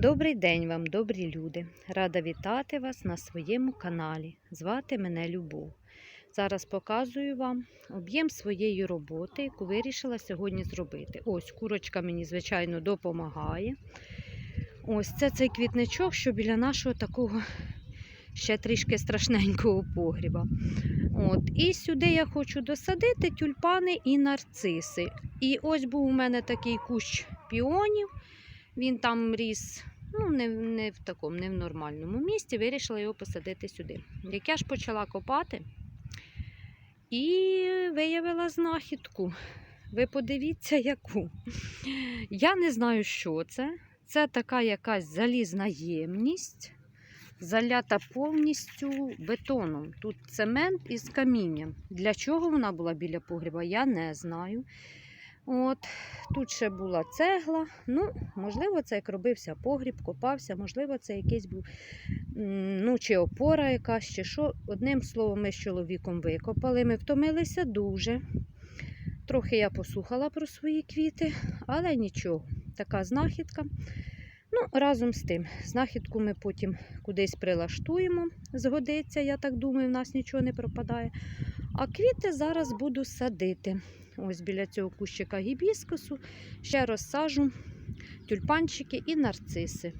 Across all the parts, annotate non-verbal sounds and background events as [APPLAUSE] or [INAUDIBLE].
Добрий день вам, добрі люди! Рада вітати вас на своєму каналі. Звати мене Любов. Зараз показую вам об'єм своєї роботи, яку вирішила сьогодні зробити. Ось курочка мені, звичайно, допомагає. Ось це цей квітничок, що біля нашого такого ще трішки страшненького погріба. От. І сюди я хочу досадити тюльпани і нарциси. І ось був у мене такий кущ піонів. Він там ріс ну, не, не в такому, не в нормальному місці. Вирішила його посадити сюди. Як я ж почала копати і виявила знахідку. Ви подивіться, яку. Я не знаю, що це. Це така якась залізна ємність, залята повністю бетоном. Тут цемент із камінням. Для чого вона була біля погреба, я не знаю. От, тут ще була цегла. Ну, можливо, це як робився погріб, копався, можливо, це якийсь був ну, чи опора якась, чи що. Одним словом, ми з чоловіком викопали. Ми втомилися дуже. Трохи я послухала про свої квіти, але нічого, така знахідка. Ну, разом з тим, знахідку ми потім кудись прилаштуємо, згодиться, я так думаю, в нас нічого не пропадає. А квіти зараз буду садити. Ось біля цього кущика гібіскусу ще розсажу тюльпанчики і нарциси.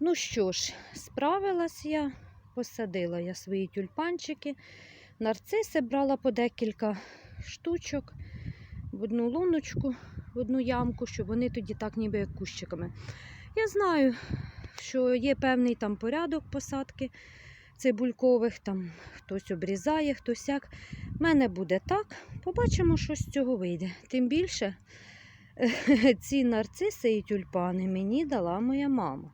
Ну що ж, справилась я, посадила я свої тюльпанчики. Нарциси брала по декілька штучок в одну луночку, в одну ямку, щоб вони тоді так ніби як кущиками. Я знаю, що є певний там порядок посадки цибулькових, там хтось обрізає, хтось як. У мене буде так. Побачимо, що з цього вийде. Тим більше [LAUGHS] ці нарциси і тюльпани мені дала моя мама.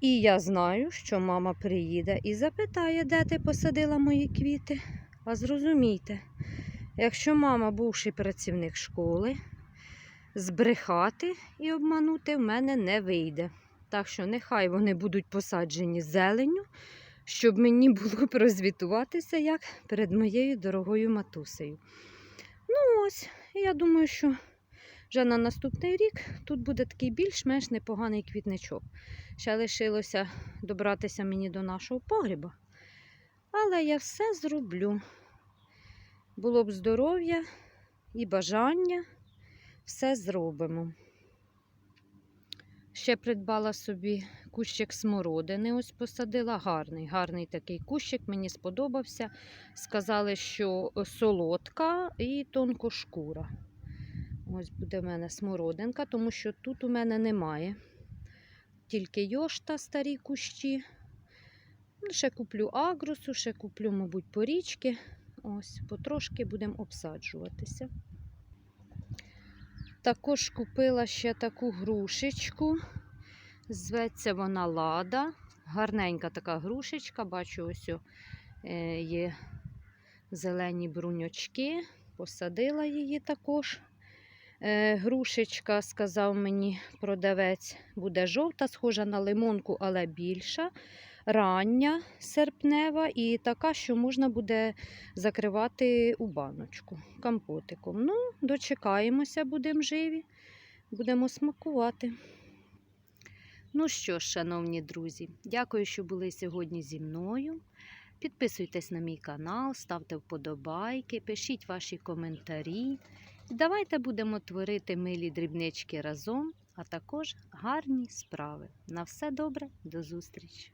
І я знаю, що мама приїде і запитає, де ти посадила мої квіти. А зрозумійте, якщо мама, бувший працівник школи, збрехати і обманути в мене не вийде. Так що нехай вони будуть посаджені зеленню, щоб мені було [LAUGHS] б розвітуватися як перед моєю дорогою матусею. Ну ось, я думаю, що вже на наступний рік тут буде такий більш-менш непоганий квітничок. Ще лишилося добратися мені до нашого погріба. Але я все зроблю. Було б здоров'я і бажання, все зробимо. Ще придбала собі кущик смородини. Ось посадила гарний, гарний такий кущик, мені сподобався. Сказали, що солодка і тонкошкура. Ось буде в мене смородинка, тому що тут у мене немає. Тільки йошта, старі кущі. Ну, Ще куплю агрусу, ще куплю, мабуть, порічки. Ось, потрошки будемо обсаджуватися. Також купила ще таку грушечку. Зветься вона лада. Гарненька така грушечка. Бачу, ось е, є зелені бруньочки. Посадила її також. Е, Грушечка, сказав мені продавець, буде жовта, схожа на лимонку, але більша. Рання серпнева і така, що можна буде закривати у баночку компотиком. Ну, дочекаємося, будемо живі, будемо смакувати. Ну що ж, шановні друзі, дякую, що були сьогодні зі мною. Підписуйтесь на мій канал, ставте вподобайки, пишіть ваші коментарі. Давайте будемо творити милі дрібнички разом, а також гарні справи. На все добре, до зустрічі!